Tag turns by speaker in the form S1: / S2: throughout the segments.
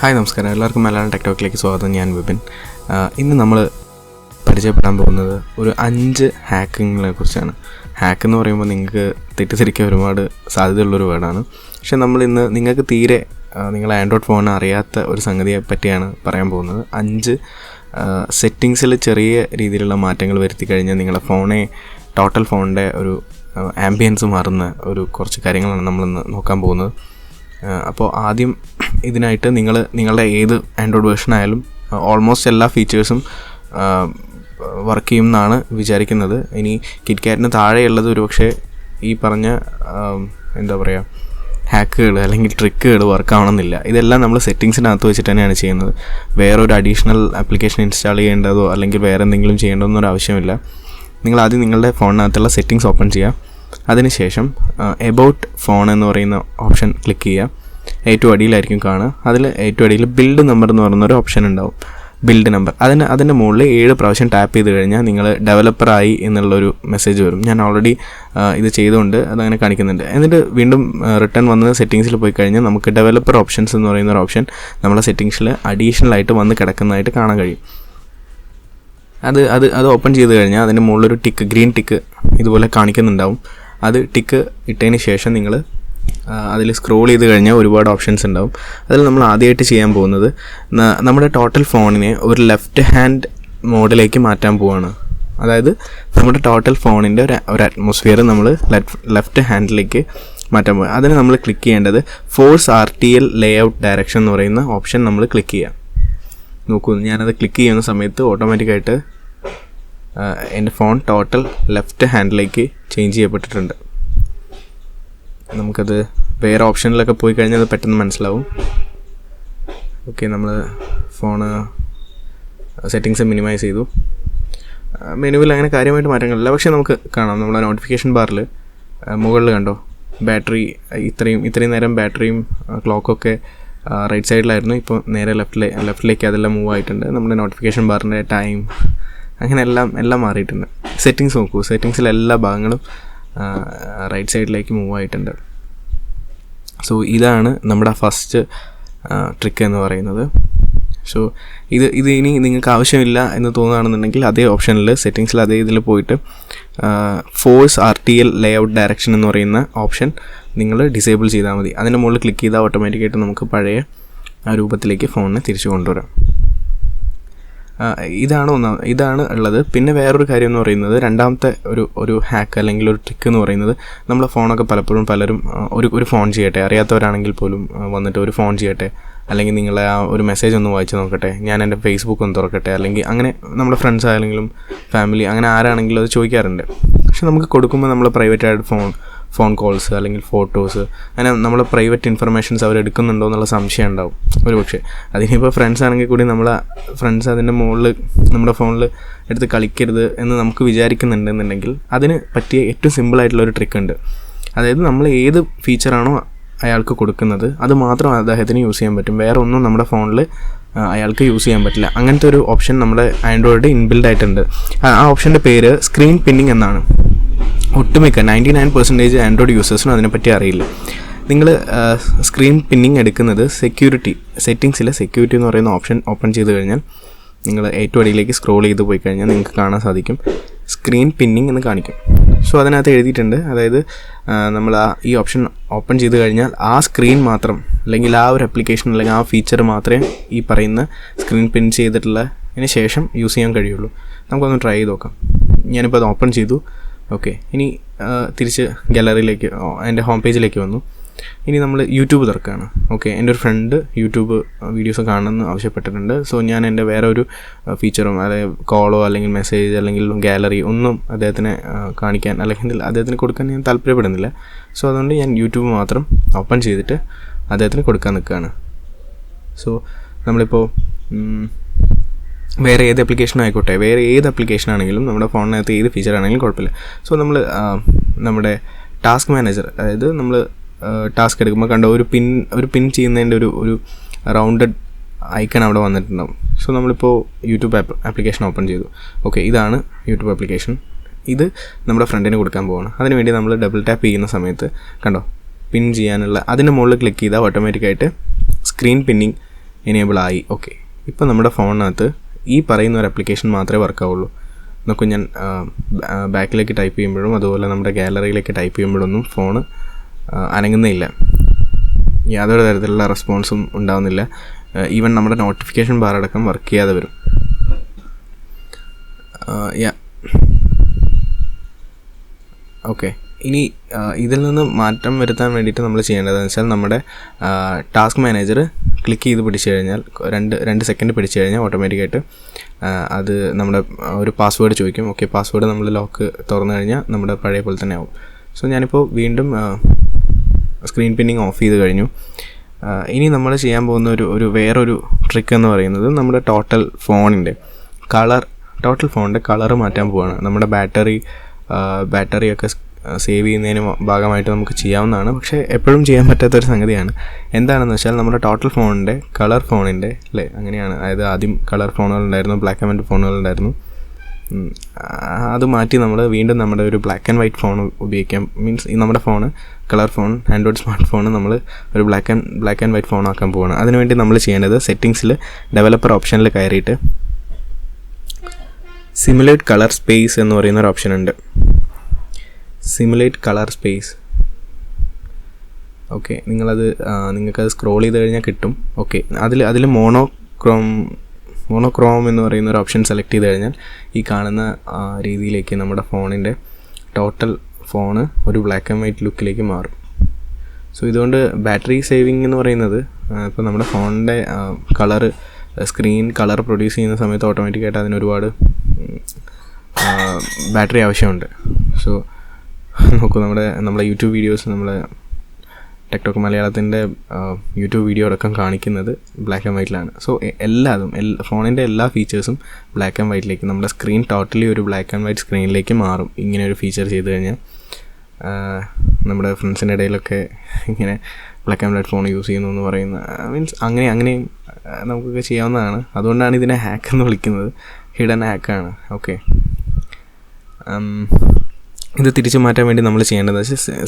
S1: Hi നമസ്കാരം. എല്ലാവർക്കും മലയാളം ടെക്ടോക്കിലേക്ക് സ്വാഗതം. ഞാൻ വിപിൻ. ഇന്ന് നമ്മൾ പരിചയപ്പെടാൻ പോകുന്നത് ഒരു അഞ്ച് ഹാക്കിങ്ങിനെ കുറിച്ചാണ്. ഹാക്ക് എന്ന് പറയുമ്പോൾ നിങ്ങൾക്ക് തെറ്റിദ്ധരിക്കാൻ ഒരുപാട് സാധ്യതയുള്ളൊരു വേർഡാണ് പക്ഷെ നമ്മൾ ഇന്ന് നിങ്ങൾക്ക് തീരെ നിങ്ങൾ ആൻഡ്രോയിഡ് ഫോൺ അറിയാത്ത ഒരു സംഗതിയെ പറ്റിയാണ് പറയാൻ പോകുന്നത്. അഞ്ച് സെറ്റിങ്സിൽ ചെറിയ രീതിയിലുള്ള മാറ്റങ്ങൾ വരുത്തി കഴിഞ്ഞാൽ നിങ്ങളുടെ ഫോണെ ടോട്ടൽ ഫോണിന്റെ ഒരു ആംബിയൻസ് മാറുന്ന ഒരു കുറച്ച് കാര്യങ്ങളാണ് നമ്മളിന്ന് നോക്കാൻ പോകുന്നത്. അപ്പോൾ ആദ്യം ഇതിനായിട്ട് നിങ്ങൾ നിങ്ങളുടെ ഏത് ആൻഡ്രോയിഡ് വേർഷൻ ആയാലും ഓൾമോസ്റ്റ് എല്ലാ ഫീച്ചേഴ്സും വർക്ക് ചെയ്യും എന്നാണ് വിചാരിക്കുന്നത്. ഇനി കിറ്റ്കാറ്റിന് താഴെയുള്ളത് ഒരുപക്ഷെ ഈ പറഞ്ഞ എന്താ പറയുക ഹാക്കുകൾ അല്ലെങ്കിൽ ട്രിക്കുകൾ വർക്ക് ആവണമെന്നില്ല. ഇതെല്ലാം നമ്മൾ സെറ്റിങ്സിനകത്ത് വെച്ചിട്ട് തന്നെയാണ് ചെയ്യുന്നത്. വേറെ ഒരു അഡീഷണൽ ആപ്ലിക്കേഷൻ ഇൻസ്റ്റാൾ ചെയ്യേണ്ടതോ അല്ലെങ്കിൽ വേറെ എന്തെങ്കിലും ചെയ്യേണ്ടതെന്നൊരു ആവശ്യമില്ല. നിങ്ങൾ ആദ്യം നിങ്ങളുടെ ഫോണിനകത്തുള്ള സെറ്റിങ്സ് ഓപ്പൺ ചെയ്യുക അതിനുശേഷം എബൌട്ട് ഫോൺ എന്ന് പറയുന്ന ഓപ്ഷൻ ക്ലിക്ക് ചെയ്യുക. ഏറ്റവും അടിയിലായിരിക്കും കാണുക. അതിൽ ഏറ്റവും അടിയിൽ ബിൽഡ് നമ്പർ എന്ന് പറയുന്നൊരു ഓപ്ഷൻ ഉണ്ടാവും. ബിൽഡ് നമ്പർ അതിന് അതിന്റെ മുകളിൽ ഏഴ് പ്രാവശ്യം ടാപ്പ് ചെയ്ത് കഴിഞ്ഞാൽ നിങ്ങൾ ഡെവലപ്പറായി എന്നുള്ളൊരു മെസ്സേജ് വരും. ഞാൻ ഓൾറെഡി ഇത് ചെയ്തുകൊണ്ട് അതങ്ങനെ കാണിക്കുന്നുണ്ട്. എന്നിട്ട് വീണ്ടും റിട്ടേൺ വന്ന് സെറ്റിങ്സിൽ പോയി കഴിഞ്ഞാൽ നമുക്ക് ഡെവലപ്പർ ഓപ്ഷൻസ് എന്ന് പറയുന്ന ഒരു ഓപ്ഷൻ നമ്മളെ സെറ്റിങ്സിൽ അഡീഷണൽ ആയിട്ട് വന്ന് കിടക്കുന്നതായിട്ട് കാണാൻ കഴിയും. അത് അത് അത് ഓപ്പൺ ചെയ്ത് കഴിഞ്ഞാൽ അതിന്റെ മുകളിലൊരു ടിക്ക് ഗ്രീൻ ടിക്ക് ഇതുപോലെ കാണിക്കുന്നുണ്ടാവും. അത് ടിക്ക് ഇട്ടതിന് ശേഷം നിങ്ങൾ അതിൽ സ്ക്രോൾ ചെയ്ത് കഴിഞ്ഞാൽ ഒരുപാട് ഓപ്ഷൻസ് ഉണ്ടാവും. അതിൽ നമ്മൾ ആദ്യമായിട്ട് ചെയ്യാൻ പോകുന്നത് നമ്മുടെ ടോട്ടൽ ഫോണിനെ ഒരു ലെഫ്റ്റ് ഹാൻഡ് മോഡിലേക്ക് മാറ്റാൻ പോവാണ്. അതായത് നമ്മുടെ ടോട്ടൽ ഫോണിന്റെ ഒരു ഒരു അറ്റ്മോസ്ഫിയർ നമ്മൾ ലെഫ്റ്റ് ഹാൻഡിലേക്ക് മാറ്റാൻ പോകുക അതിന് നമ്മൾ ക്ലിക്ക് ചെയ്യേണ്ടത് force R T L layout direction എന്ന് പറയുന്ന ഓപ്ഷൻ നമ്മൾ ക്ലിക്ക് ചെയ്യാം. നോക്കൂ ഞാനത് ക്ലിക്ക് ചെയ്യുന്ന സമയത്ത് ഓട്ടോമാറ്റിക്കായിട്ട് എന്റെ ഫോൺ ടോട്ടൽ ലെഫ്റ്റ് ഹാൻഡിലേക്ക് ചേഞ്ച് ചെയ്യപ്പെട്ടിട്ടുണ്ട്. നമുക്കത് വേറെ ഓപ്ഷനിലൊക്കെ പോയി കഴിഞ്ഞാൽ അത് പെട്ടെന്ന് മനസ്സിലാവും. ഓക്കെ നമ്മൾ ഫോണ് സെറ്റിങ്സ് മിനിമൈസ് ചെയ്തു. മെനുവിൽ അങ്ങനെ കാര്യമായിട്ട് മാറ്റങ്ങളില്ല. പക്ഷേ നമുക്ക് കാണാം നമ്മുടെ നോട്ടിഫിക്കേഷൻ ബാറിൽ മുകളിൽ കണ്ടോ? ബാറ്ററി ഇത്രയും ഇത്രയും നേരം ബാറ്ററിയും ക്ലോക്കൊക്കെ റൈറ്റ് സൈഡിലായിരുന്നു ഇപ്പോൾ നേരെ ലെഫ്റ്റിലെ ലെഫ്റ്റിലേക്ക് അതെല്ലാം മൂവ് ആയിട്ടുണ്ട്. നമ്മുടെ നോട്ടിഫിക്കേഷൻ ബാറിന്റെ ടൈം അങ്ങനെ എല്ലാം എല്ലാം മാറിയിട്ടുണ്ട്. സെറ്റിങ്സ് നോക്കൂ. സെറ്റിങ്സിലെ എല്ലാ ഭാഗങ്ങളും റൈറ്റ് സൈഡിലേക്ക് മൂവ് ആയിട്ടുണ്ട്. സോ ഇതാണ് നമ്മുടെ ഫസ്റ്റ് ട്രിക്ക് എന്ന് പറയുന്നത്. സോ ഇത് ഇത് ഇനി നിങ്ങൾക്ക് ആവശ്യമില്ല എന്ന് തോന്നുകയാണെന്നുണ്ടെങ്കിൽ അതേ ഓപ്ഷനിൽ സെറ്റിങ്സിൽ അതേ ഇതിൽ പോയിട്ട് force R T L layout direction എന്ന് പറയുന്ന ഓപ്ഷൻ നിങ്ങൾ ഡിസേബിൾ ചെയ്താൽ മതി. അതിന്റെ മുകളിൽ ക്ലിക്ക് ചെയ്താൽ ഓട്ടോമാറ്റിക്കായിട്ട് നമുക്ക് പഴയ ആ രൂപത്തിലേക്ക് ഫോണിനെ തിരിച്ചു കൊണ്ടുവരാം. ഇതാണ് ഒന്നാം ഇതാണ് ഉള്ളത്. പിന്നെ വേറൊരു കാര്യം എന്ന് പറയുന്നത് രണ്ടാമത്തെ ഒരു ഒരു ഹാക്ക് അല്ലെങ്കിൽ ഒരു ട്രിക്ക് എന്ന് പറയുന്നത് നമ്മളെ ഫോണൊക്കെ പലപ്പോഴും പലരും ഒരു ഒരു ഫോൺ ചെയ്യട്ടെ അറിയാത്തവരാണെങ്കിൽ പോലും വന്നിട്ട് ഒരു ഫോൺ ചെയ്യട്ടെ അല്ലെങ്കിൽ നിങ്ങളെ ആ ഒരു മെസ്സേജ് ഒന്ന് വായിച്ച് നോക്കട്ടെ. ഞാൻ എന്റെ ഫേസ്ബുക്ക് ഒന്ന് തുറക്കട്ടെ. അല്ലെങ്കിൽ അങ്ങനെ നമ്മുടെ ഫ്രണ്ട്സ് ആണെങ്കിലും ഫാമിലി അങ്ങനെ ആരാണെങ്കിലും അത് ചോദിക്കാറുണ്ട്. പക്ഷെ നമുക്ക് കൊടുക്കുമ്പോൾ നമ്മൾ പ്രൈവറ്റ് ആയിട്ട് ഫോൺ ഫോൺ കോൾസ് അല്ലെങ്കിൽ ഫോട്ടോസ് അങ്ങനെ നമ്മളെ പ്രൈവറ്റ് ഇൻഫർമേഷൻസ് അവർ എടുക്കുന്നുണ്ടോ എന്നുള്ള സംശയം ഉണ്ടാവും. ഒരു പക്ഷേ അതിനിപ്പോൾ ഫ്രണ്ട്സ് ആണെങ്കിൽ കൂടി നമ്മളെ ഫ്രണ്ട്സ് അതിന്റെ മുകളിൽ നമ്മുടെ ഫോണിൽ എടുത്ത് കളിക്കരുത് എന്ന് നമുക്ക് വിചാരിക്കുന്നുണ്ടെന്നുണ്ടെങ്കിൽ അതിന് പറ്റിയ ഏറ്റവും സിമ്പിളായിട്ടുള്ള ഒരു ട്രിക്ക് ഉണ്ട്. അതായത് നമ്മൾ ഏത് ഫീച്ചറാണോ അയാൾക്ക് കൊടുക്കുന്നത്. അത് മാത്രം അദ്ദേഹത്തിന് യൂസ് ചെയ്യാൻ പറ്റും. വേറെ ഒന്നും നമ്മുടെ ഫോണിൽ അയാൾക്ക് യൂസ് ചെയ്യാൻ പറ്റില്ല. അങ്ങനത്തെ ഒരു ഓപ്ഷൻ നമ്മുടെ ആൻഡ്രോയിഡ് ഇൻബിൽഡ് ആയിട്ടുണ്ട്. ആ- ഓപ്ഷന്റെ പേര് സ്ക്രീൻ പിന്നിങ് എന്നാണ്. ഒട്ടുമിക്ക നയന്റി നയൻ പെർസെന്റേജ് ആൻഡ്രോയിഡ് യൂസേഴ്സിനും അതിനെപ്പറ്റി അറിയില്ല. നിങ്ങൾ സ്ക്രീൻ പിന്നിങ് എടുക്കുന്നത് സെക്യൂരിറ്റി സെറ്റിങ്സിൽ സെക്യൂരിറ്റി എന്ന് പറയുന്ന ഓപ്ഷൻ ഓപ്പൺ ചെയ്ത് കഴിഞ്ഞാൽ നിങ്ങൾ ഏറ്റവും അടിയിലേക്ക് സ്ക്രോൾ ചെയ്ത് പോയി കഴിഞ്ഞാൽ നിങ്ങൾക്ക് കാണാൻ സാധിക്കും. സ്ക്രീൻ പിന്നിങ് എന്ന് കാണിക്കും. സോ അതിനകത്ത് എഴുതിയിട്ടുണ്ട്. അതായത് നമ്മൾ ആ ഈ ഓപ്ഷൻ ഓപ്പൺ ചെയ്ത് കഴിഞ്ഞാൽ ആ സ്ക്രീൻ മാത്രം അല്ലെങ്കിൽ ആ ഒരു അപ്ലിക്കേഷൻ അല്ലെങ്കിൽ ആ ഫീച്ചർ മാത്രമേ ഈ പറയുന്ന സ്ക്രീൻ പിൻ ചെയ്തിട്ടുള്ള അതിന് ശേഷം യൂസ് ചെയ്യാൻ കഴിയുള്ളൂ. നമുക്കൊന്ന് ട്രൈ ചെയ്ത് നോക്കാം. ഞാനിപ്പോൾ അത് ഓപ്പൺ ചെയ്തു. ഓക്കെ ഇനി തിരിച്ച് ഗാലറിയിലേക്ക് എന്റെ ഹോം പേജിലേക്ക് വന്നു. ഇനി നമ്മൾ യൂട്യൂബ് തുറക്കുകയാണ്. ഓക്കെ എന്റെ ഒരു ഫ്രണ്ട് യൂട്യൂബ് വീഡിയോസ് കാണണമെന്ന് ആവശ്യപ്പെട്ടിട്ടുണ്ട്. സോ ഞാൻ എന്റെ വേറെ ഒരു ഫീച്ചറും അതായത് കോളോ അല്ലെങ്കിൽ മെസ്സേജ് അല്ലെങ്കിൽ ഗാലറി ഒന്നും അദ്ദേഹത്തിന് കാണിക്കാൻ അല്ലെങ്കിൽ അദ്ദേഹത്തിന് കൊടുക്കാൻ ഞാൻ താല്പര്യപ്പെടുന്നില്ല. സോ അതുകൊണ്ട് ഞാൻ യൂട്യൂബ് മാത്രം ഓപ്പൺ ചെയ്തിട്ട് അദ്ദേഹത്തിന് കൊടുക്കാൻ നിൽക്കുകയാണ്. സോ നമ്മളിപ്പോൾ വേറെ ഏത് ആപ്ലിക്കേഷൻ ആയിക്കോട്ടെ വേറെ ഏത് ആപ്ലിക്കേഷൻ ആണെങ്കിലും നമ്മുടെ ഫോണിനകത്ത് ഏത് ഫീച്ചർ ആണെങ്കിലും കുഴപ്പമില്ല. സോ നമ്മൾ നമ്മുടെ ടാസ്ക് മാനേജർ അതായത് നമ്മൾ ടാസ്ക് എടുക്കുമ്പോൾ കണ്ട ഒരു പിൻ ഒരു പിൻ ചെയ്യുന്നതിന്റെ ഒരു ഒരു റൗണ്ടഡ് ഐക്കൺ അവിടെ വന്നിട്ടുണ്ടാവും. സോ നമ്മളിപ്പോൾ യൂട്യൂബ് ആപ്പ് ആപ്ലിക്കേഷൻ ഓപ്പൺ ചെയ്തു. ഓക്കെ ഇതാണ് യൂട്യൂബ് ആപ്ലിക്കേഷൻ ഇത് നമ്മുടെ ഫ്രണ്ടിന് കൊടുക്കാൻ പോവാണ്. അതിനുവേണ്ടി നമ്മൾ ഡബിൾ ടാപ്പ് ചെയ്യുന്ന സമയത്ത് കണ്ടോ പിൻ ചെയ്യാനുള്ള അതിന്റെ മുകളിൽ ക്ലിക്ക് ചെയ്താൽ ഓട്ടോമാറ്റിക്കായിട്ട് സ്ക്രീൻ പിന്നിങ് എനേബിൾ ആയി. ഓക്കെ ഇപ്പോൾ നമ്മുടെ ഫോണിനകത്ത് ഈ പറയുന്ന ഒരു ആപ്ലിക്കേഷൻ മാത്രമേ വർക്കാവുള്ളൂ നോക്കൂ ഞാൻ ബാക്കിലേക്ക് ടൈപ്പ് ചെയ്യുമ്പോഴും അതുപോലെ നമ്മുടെ ഗാലറിയിലേക്ക് ടൈപ്പ് ചെയ്യുമ്പോഴൊന്നും ഫോണ് അനങ്ങുന്നില്ല. യാതൊരു തരത്തിലുള്ള റെസ്പോൺസും ഉണ്ടാവുന്നില്ല. ഈവൻ നമ്മുടെ നോട്ടിഫിക്കേഷൻ ബാർ അടക്കം വർക്ക് ചെയ്യാതെ വരും. ഓക്കെ ഇനി ഇതിൽ നിന്ന് മാറ്റം വരുത്താൻ വേണ്ടിയിട്ട് നമ്മൾ ചെയ്യേണ്ടതെന്ന് വെച്ചാൽ നമ്മുടെ ടാസ്ക് മാനേജർ ക്ലിക്ക് ചെയ്ത് പിടിച്ചു കഴിഞ്ഞാൽ രണ്ട് രണ്ട് സെക്കൻഡ് പിടിച്ചു കഴിഞ്ഞാൽ ഓട്ടോമാറ്റിക്കായിട്ട് അത് നമ്മുടെ ഒരു പാസ്വേഡ് ചോദിക്കും. ഓക്കെ പാസ്വേഡ് നമ്മൾ ലോക്ക് തുറന്നു കഴിഞ്ഞാൽ നമ്മുടെ പഴയ പോലെ തന്നെ ആവും. സോ ഞാനിപ്പോൾ വീണ്ടും സ്ക്രീൻ പിന്നിങ് ഓഫ് ചെയ്ത് കഴിഞ്ഞു. ഇനി നമ്മൾ ചെയ്യാൻ പോകുന്ന ഒരു ഒരു വേറൊരു ട്രിക്ക് എന്ന് പറയുന്നത് നമ്മുടെ ടോട്ടൽ ഫോണിന്റെ കളർ ടോട്ടൽ ഫോണിന്റെ കളർ മാറ്റാൻ പോവാണ്. നമ്മുടെ ബാറ്ററി ബാറ്ററിയൊക്കെ സേവ് ചെയ്യുന്നതിന് ഭാഗമായിട്ട് നമുക്ക് ചെയ്യാവുന്നതാണ്. പക്ഷേ എപ്പോഴും ചെയ്യാൻ പറ്റാത്തൊരു സംഗതിയാണ്. എന്താണെന്ന് വെച്ചാൽ നമ്മുടെ ടോട്ടൽ ഫോണിന്റെ കളർ ഫോണിന്റെ അല്ലേ അങ്ങനെയാണ്. അതായത് ആദ്യം കളർ ഫോണുകളുണ്ടായിരുന്നു ബ്ലാക്ക് ആൻഡ് വൈറ്റ് ഫോണുകളുണ്ടായിരുന്നു അത് മാറ്റി നമ്മൾ വീണ്ടും നമ്മുടെ ഒരു ബ്ലാക്ക് ആൻഡ് വൈറ്റ് ഫോൺ ഉപയോഗിക്കാം. മീൻസ് നമ്മുടെ phone colour phone Android smart phone നമ്മൾ ഒരു black and black and white phone ആക്കാൻ പോവാണ്. അതിനുവേണ്ടി നമ്മൾ ചെയ്യേണ്ടത് സെറ്റിങ്സിൽ ഡെവലപ്പർ ഓപ്ഷനിൽ കയറിയിട്ട് സിമുലേറ്റ് കളർ സ്പേസ് എന്ന് പറയുന്ന ഒരു ഓപ്ഷൻ ഉണ്ട്. സിമുലേറ്റ് കളർ സ്പേസ് ഓക്കെ നിങ്ങളത് നിങ്ങൾക്കത് സ്ക്രോൾ ചെയ്ത് കഴിഞ്ഞാൽ കിട്ടും. ഓക്കെ അതിൽ അതിൽ മോണോക്രോം മോണോക്രോം എന്ന് പറയുന്ന ഒരു ഓപ്ഷൻ സെലക്ട് ചെയ്ത് കഴിഞ്ഞാൽ ഈ കാണുന്ന രീതിയിലേക്ക് നമ്മുടെ ഫോണിന്റെ ടോട്ടൽ ഫോണ് ഒരു ബ്ലാക്ക് ആൻഡ് വൈറ്റ് ലുക്കിലേക്ക് മാറും. സോ ഇതുകൊണ്ട് ബാറ്ററി സേവിങ് എന്ന് പറയുന്നത് ഇപ്പോൾ നമ്മുടെ ഫോണിന്റെ കളർ സ്ക്രീൻ കളർ പ്രൊഡ്യൂസ് ചെയ്യുന്ന സമയത്ത് ഓട്ടോമാറ്റിക്കായിട്ട് അതിന് ഒരുപാട് ബാറ്ററി ആവശ്യമുണ്ട്. സോ നോക്കൂ നമ്മുടെ നമ്മുടെ യൂട്യൂബ് വീഡിയോസ് നമ്മളെ ടെക്ടോക്ക് മലയാളത്തിന്റെ യൂട്യൂബ് വീഡിയോ അടക്കം കാണിക്കുന്നത് ബ്ലാക്ക് ആൻഡ് വൈറ്റിലാണ് സോ എല്ലാതും എല്ലാ ഫോണിന്റെ എല്ലാ ഫീച്ചേഴ്സും ബ്ലാക്ക് ആൻഡ് വൈറ്റിലേക്ക് നമ്മുടെ സ്ക്രീൻ ടോട്ടലി ഒരു ബ്ലാക്ക് ആൻഡ് വൈറ്റ് സ്ക്രീനിലേക്ക് മാറും. ഇങ്ങനെ ഒരു ഫീച്ചർ ചെയ്ത് കഴിഞ്ഞാൽ. നമ്മുടെ ഫ്രണ്ട്സിന്റെ ഇടയിലൊക്കെ ഇങ്ങനെ black and white phone use ചെയ്യുന്നു എന്ന് പറയുന്ന മീൻസ് അങ്ങനെ അങ്ങനെയും നമുക്കൊക്കെ ചെയ്യാവുന്നതാണ്. അതുകൊണ്ടാണ് ഇതിനെ ഹാക്ക് എന്ന് വിളിക്കുന്നത്. ഹിഡൻ ഹാക്കാണ് ഓക്കെ ഇത് തിരിച്ചു മാറ്റാൻ വേണ്ടി നമ്മൾ ചെയ്യേണ്ടത്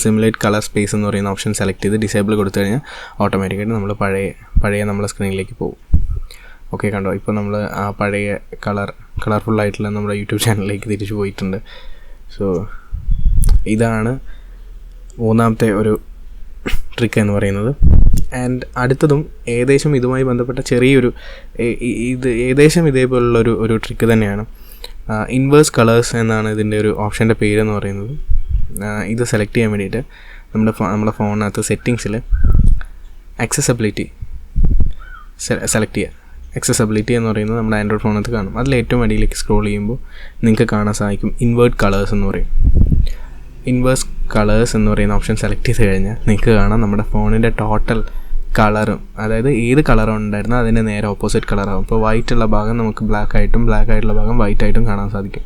S1: സിമുലേറ്റ് കളർ സ്പേസ് എന്ന് പറയുന്ന ഓപ്ഷൻ സെലക്ട് ചെയ്ത് ഡിസേബിൾ കൊടുത്തു കഴിഞ്ഞാൽ ഓട്ടോമാറ്റിക്കായിട്ട് നമ്മൾ പഴയ പഴയ നമ്മളെ സ്ക്രീനിലേക്ക് പോകും. ഓക്കെ കണ്ടോ? ഇപ്പോൾ നമ്മൾ ആ പഴയ കളർ കളർഫുൾ ആയിട്ടുള്ള നമ്മുടെ യൂട്യൂബ് ചാനലിലേക്ക് തിരിച്ചു പോയിട്ടുണ്ട്. സോ ഇതാണ് മൂന്നാമത്തെ ഒരു ട്രിക്ക് എന്ന് പറയുന്നത്. ആൻഡ് അടുത്തതും ഏകദേശം ഇതുമായി ബന്ധപ്പെട്ട ചെറിയൊരു ഇത് ഏകദേശം ഇതേപോലുള്ള ഒരു ഒരു ട്രിക്ക് തന്നെയാണ്. ഇൻവേഴ്സ് കളേഴ്സ് എന്നാണ് ഇതിന്റെ ഒരു ഓപ്ഷന്റെ പേരെന്ന് പറയുന്നത്. ഇത് സെലക്ട് ചെയ്യാൻ വേണ്ടിയിട്ട് നമ്മുടെ ഫോ നമ്മുടെ ഫോണിനകത്ത് സെറ്റിങ്സിൽ ആക്സസബിലിറ്റി സെലക്ട് ചെയ്യുക ആക്സസബിലിറ്റി എന്ന് പറയുന്നത് നമ്മുടെ ആൻഡ്രോയിഡ് ഫോണിനകത്ത് കാണും. അതിൽ ഏറ്റവും അടിയിലേക്ക് സ്ക്രോൾ ചെയ്യുമ്പോൾ നിങ്ങൾക്ക് കാണാൻ സാധിക്കും ഇൻവേർട്ട് കളേഴ്സ് എന്ന് പറയും. ഇൻവേഴ്സ് കളേഴ്സ് എന്ന് പറയുന്ന ഓപ്ഷൻ സെലക്ട് ചെയ്ത് കഴിഞ്ഞാൽ നിങ്ങൾക്ക് കാണാം നമ്മുടെ ഫോണിന്റെ ടോട്ടൽ കളറും അതായത് ഏത് കളറും ഉണ്ടായിരുന്നോ അതിന്റെ നേരെ ഓപ്പോസിറ്റ് കളറാകും ഇപ്പോൾ വൈറ്റ് ഉള്ള ഭാഗം നമുക്ക് ബ്ലാക്ക് ആയിട്ടും ബ്ലാക്ക് ആയിട്ടുള്ള ഭാഗം വൈറ്റ് ആയിട്ടും കാണാൻ സാധിക്കും.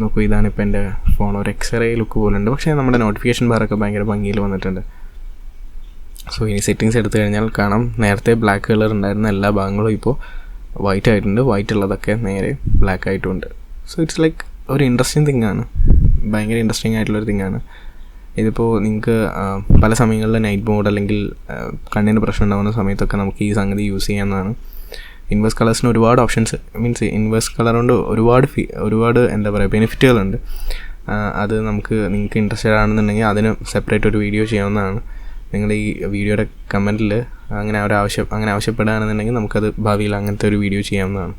S1: നോക്കൂ ഇതാണ് ഇപ്പോൾ എന്റെ ഫോൺ ഒരു എക്സ്റേ ലുക്ക് പോലെ ഉണ്ട്. പക്ഷേ നമ്മുടെ നോട്ടിഫിക്കേഷൻ ബാറൊക്കെ ഭയങ്കര ഭംഗിയിൽ വന്നിട്ടുണ്ട്. സോ ഇനി സെറ്റിങ്സ് എടുത്തു കഴിഞ്ഞാൽ കാണാം. നേരത്തെ ബ്ലാക്ക് കളർ ഉണ്ടായിരുന്ന എല്ലാ ഭാഗങ്ങളും ഇപ്പോൾ വൈറ്റ് ആയിട്ടുണ്ട്. വൈറ്റ് ഉള്ളതൊക്കെ നേരെ ബ്ലാക്ക് ആയിട്ടുണ്ട്. സോ ഇറ്റ്സ് ലൈക്ക് ഒരു ഇൻട്രസ്റ്റിംഗ് തിങ് ആണ്. ഭയങ്കര ഇൻട്രസ്റ്റിംഗ് ആയിട്ടുള്ളൊരു തിങ് ആണ്. ഇതിപ്പോൾ നിങ്ങൾക്ക് പല സമയങ്ങളിൽ നൈറ്റ് മോഡ് അല്ലെങ്കിൽ കണ്ണിന് പ്രശ്നം ഉണ്ടാകുന്ന സമയത്തൊക്കെ നമുക്ക് ഈ സംഗതി യൂസ് ചെയ്യാവുന്നതാണ്. ഇൻവേഴ്സ് കളേഴ്സിന് ഒരുപാട് ഓപ്ഷൻസ് മീൻസ് ഇൻവേഴ്സ് കളർ കൊണ്ട് ഒരുപാട് ഫീ ഒരുപാട് എന്താ പറയുക ബെനിഫിറ്റുകളുണ്ട് അത് നമുക്ക് നിങ്ങൾക്ക് ഇൻട്രസ്റ്റഡ് ആണെന്നുണ്ടെങ്കിൽ അതിന് സെപ്പറേറ്റ് ഒരു വീഡിയോ ചെയ്യാവുന്നതാണ്. നിങ്ങൾ ഈ വീഡിയോയുടെ കമന്റിൽ അങ്ങനെ ഒരു ആവശ്യം അങ്ങനെ ആവശ്യപ്പെടുകയാണെന്നുണ്ടെങ്കിൽ നമുക്കത് ഭാവിയിൽ അങ്ങനത്തെ ഒരു വീഡിയോ ചെയ്യാവുന്നതാണ്.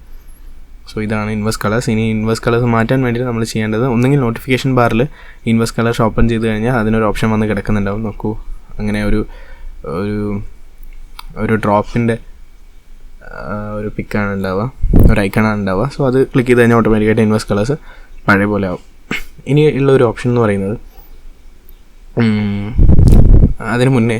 S1: സോ ഇതാണ് ഇൻവെസ് കളേഴ്സ് ഇനി ഇൻവെസ് കളേഴ്സ് മാറ്റാൻ വേണ്ടിയിട്ട് നമ്മൾ ചെയ്യേണ്ടത് ഒന്നെങ്കിൽ നോട്ടിഫിക്കേഷൻ ബാറിൽ ഇൻവെസ് കളേഴ്സ് ഓപ്പൺ ചെയ്ത് കഴിഞ്ഞാൽ അതിനൊരു ഓപ്ഷൻ വന്ന് കിടക്കുന്നുണ്ടാവും. നോക്കൂ. അങ്ങനെ ഒരു ഒരു ഒരു ഡ്രോപ്പിന്റെ ഒരു പിക്കാണ് ഉണ്ടാവുക. ഒരു ഐക്കണാണ് ഉണ്ടാവുക. സോ അത് ക്ലിക്ക് ചെയ്ത് കഴിഞ്ഞാൽ ഓട്ടോമാറ്റിക്കായിട്ട് ഇൻവെസ് കളേഴ്സ് പഴയ പോലെ ആവും. ഇനി ഉള്ള ഒരു ഓപ്ഷൻ എന്ന് പറയുന്നത് അതിന് മുന്നേ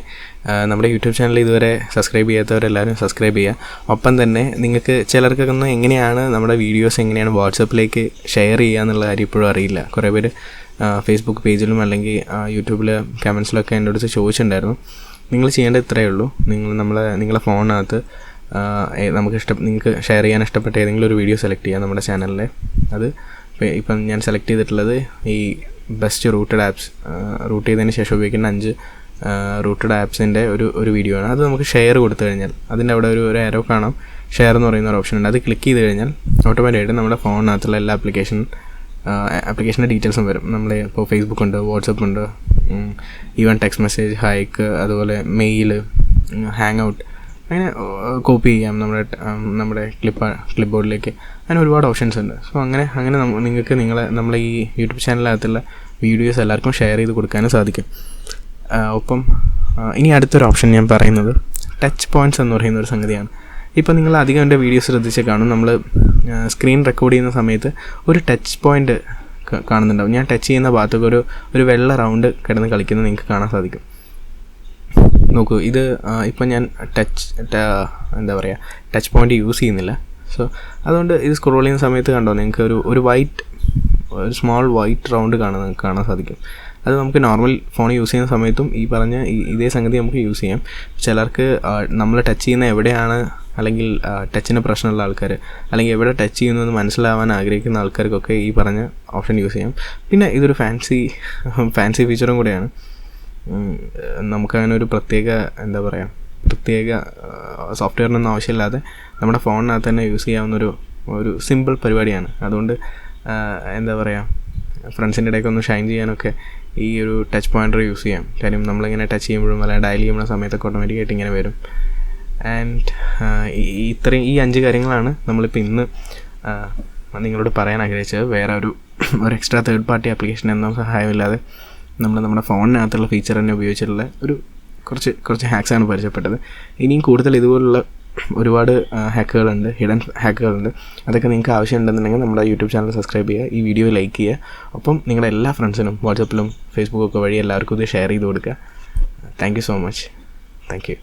S1: നമ്മുടെ യൂട്യൂബ് ചാനൽ ഇതുവരെ സബ്സ്ക്രൈബ് ചെയ്യാത്തവരെല്ലാവരും സബ്സ്ക്രൈബ് ചെയ്യുക ഒപ്പം തന്നെ നിങ്ങൾക്ക് ചിലർക്കൊക്കെ ഒന്ന് എങ്ങനെയാണ് നമ്മുടെ വീഡിയോസ് എങ്ങനെയാണ് വാട്സപ്പിലേക്ക് ഷെയർ ചെയ്യുക എന്നുള്ള കാര്യം ഇപ്പോഴും അറിയില്ല. കുറേ പേര് ഫേസ്ബുക്ക് പേജിലും അല്ലെങ്കിൽ യൂട്യൂബിൽ കമൻസിലൊക്കെ എന്റെ അടുത്ത് ചോദിച്ചിട്ടുണ്ടായിരുന്നു. നിങ്ങൾ ചെയ്യേണ്ടത് ഇത്രയേ ഉള്ളൂ. നിങ്ങൾ നമ്മളെ നിങ്ങളെ ഫോണിനകത്ത് നമുക്ക് ഇഷ്ടം നിങ്ങൾക്ക് ഷെയർ ചെയ്യാൻ ഇഷ്ടപ്പെട്ട ഏതെങ്കിലും ഒരു വീഡിയോ സെലക്ട് ചെയ്യാം നമ്മുടെ ചാനലിലെ. അത് ഇപ്പം ഞാൻ സെലക്ട് ചെയ്തിട്ടുള്ളത് ഈ ബെസ്റ്റ് റൂട്ടഡ് ആപ്സ് റൂട്ട് ചെയ്തതിന് ശേഷം ഉപയോഗിക്കുന്ന അഞ്ച് റൂട്ടഡ് ആപ്സിന്റെ ഒരു ഒരു വീഡിയോ ആണ്. അത് നമുക്ക് ഷെയർ കൊടുത്തു കഴിഞ്ഞാൽ അതിന്റെ അവിടെ ഒരു ഒരു ആരോ കാണാം. ഷെയർ എന്ന് പറയുന്ന ഒരു ഓപ്ഷൻ ഉണ്ട്. അത് ക്ലിക്ക് ചെയ്ത് കഴിഞ്ഞാൽ ഓട്ടോമാറ്റിക്കായിട്ട് നമ്മുടെ ഫോണിനകത്തുള്ള എല്ലാ ആപ്ലിക്കേഷൻ ആപ്ലിക്കേഷന്റെ ഡീറ്റെയിൽസും വരും. നമ്മൾ ഇപ്പോൾ ഫേസ്ബുക്ക് ഉണ്ട് വാട്സപ്പ് ഉണ്ട് ഈവൻ ടെക്സ്റ്റ് മെസ്സേജ് ഹൈക്ക് അതുപോലെ മെയിൽ ഹാങ് ഔട്ട് അങ്ങനെ കോപ്പി ചെയ്യാം നമ്മുടെ നമ്മുടെ ക്ലിപ്പ് ക്ലിപ്പ് ബോർഡിലേക്ക് അങ്ങനെ ഒരുപാട് ഓപ്ഷൻസ് ഉണ്ട്. സോ അങ്ങനെ അങ്ങനെ നിങ്ങൾക്ക് നിങ്ങളെ നമ്മളെ ഈ യൂട്യൂബ് ചാനലിനകത്തുള്ള വീഡിയോസ് എല്ലാവർക്കും ഷെയർ ചെയ്ത് കൊടുക്കാനും സാധിക്കും. ഒപ്പം ഇനി അടുത്തൊരു ഓപ്ഷൻ ഞാൻ പറയുന്നത് ടച്ച് പോയിന്റ്സ് എന്ന് പറയുന്ന ഒരു സംഗതിയാണ്. ഇപ്പോൾ നിങ്ങൾ അധികം എന്റെ വീഡിയോസ് ശ്രദ്ധിച്ച് കാണും. നമ്മൾ സ്ക്രീൻ റെക്കോർഡ് ചെയ്യുന്ന സമയത്ത് ഒരു ടച്ച് പോയിന്റ് കാണുന്നുണ്ടാവും. ഞാൻ ടച്ച് ചെയ്യുന്ന ഭാഗത്തൊക്കെ ഒരു ഒരു വെള്ള റൗണ്ട് കിടന്ന് കളിക്കുന്നത് നിങ്ങൾക്ക് കാണാൻ സാധിക്കും. നോക്കൂ ഇത് ഇപ്പം ഞാൻ ടച്ച് എന്താ പറയുക ടച്ച് പോയിന്റ് യൂസ് ചെയ്യുന്നില്ല. സോ അതുകൊണ്ട് ഇത് സ്ക്രോൾ ചെയ്യുന്ന സമയത്ത് കണ്ടോ നിങ്ങൾക്ക് ഒരു ഒരു വൈറ്റ് ഒരു സ്മോൾ വൈറ്റ് റൗണ്ട് കാണാൻ കാണാൻ സാധിക്കും. അത് നമുക്ക് നോർമൽ ഫോൺ യൂസ് ചെയ്യുന്ന സമയത്തും ഈ പറഞ്ഞ ഇതേ സംഗതി നമുക്ക് യൂസ് ചെയ്യാം. ചിലർക്ക് നമ്മൾ ടച്ച് ചെയ്യുന്ന എവിടെയാണ് അല്ലെങ്കിൽ ടച്ചിന് പ്രശ്നമുള്ള ആൾക്കാർ അല്ലെങ്കിൽ എവിടെ ടച്ച് ചെയ്യുന്നു എന്ന് മനസ്സിലാവാൻ ആഗ്രഹിക്കുന്ന ആൾക്കാർക്കൊക്കെ ഈ പറഞ്ഞ ഓപ്ഷൻ യൂസ് ചെയ്യാം. പിന്നെ ഇതൊരു ഫാൻസി ഫാൻസി ഫീച്ചറും കൂടെയാണ്. നമുക്കങ്ങനെ ഒരു പ്രത്യേക എന്താ പറയുക പ്രത്യേക സോഫ്റ്റ്വെയറിനൊന്നും ആവശ്യമില്ലാതെ നമ്മുടെ ഫോണിനകത്ത് തന്നെ യൂസ് ചെയ്യാവുന്ന ഒരു സിമ്പിൾ പരിപാടിയാണ്. അതുകൊണ്ട് എന്താ പറയുക ഫ്രണ്ട്സിന്റെ ഇടയ്ക്ക് ഒന്ന് ഷൈൻ ചെയ്യാനൊക്കെ ഈ ഒരു ടച്ച് പോയിന്റർ യൂസ് ചെയ്യാം. കാര്യം നമ്മളിങ്ങനെ ടച്ച് ചെയ്യുമ്പോഴും അല്ലെങ്കിൽ ഡയൽ ചെയ്യുന്ന സമയത്തൊക്കെ ഓട്ടോമാറ്റിക്കായിട്ട് ഇങ്ങനെ വരും. ആൻഡ് ഇത്രയും ഈ അഞ്ച് കാര്യങ്ങളാണ് നമ്മളിപ്പോൾ ഇന്ന് നിങ്ങളോട് പറയാൻ ആഗ്രഹിച്ചത്. വേറെ ഒരു ഒരു എക്സ്ട്രാ തേർഡ് പാർട്ടി ആപ്ലിക്കേഷൻ എന്നോ സഹായമില്ലാതെ നമ്മൾ നമ്മുടെ ഫോണിനകത്തുള്ള ഫീച്ചർ തന്നെ ഉപയോഗിച്ചിട്ടുള്ള ഒരു കുറച്ച് കുറച്ച് ഹാക്സാണ് പരിചയപ്പെട്ടത്. ഇനിയും കൂടുതൽ ഇതുപോലുള്ള ഒരുപാട് ഹാക്കുകളുണ്ട് ഹിഡൻ ഹാക്കുകളുണ്ട് അതൊക്കെ നിങ്ങൾക്ക് ആവശ്യമുണ്ടെന്നുണ്ടെങ്കിൽ നമ്മുടെ യൂട്യൂബ് ചാനൽ സബ്സ്ക്രൈബ് ചെയ്യുക ഈ വീഡിയോ ലൈക്ക് ചെയ്യുക. ഒപ്പം നിങ്ങളുടെ എല്ലാ ഫ്രണ്ട്സിനും വാട്സപ്പിലും ഫേസ്ബുക്കൊക്കെ വഴി എല്ലാവർക്കും ഇത് ഷെയർ ചെയ്ത് കൊടുക്കുക. Thank you so much thank you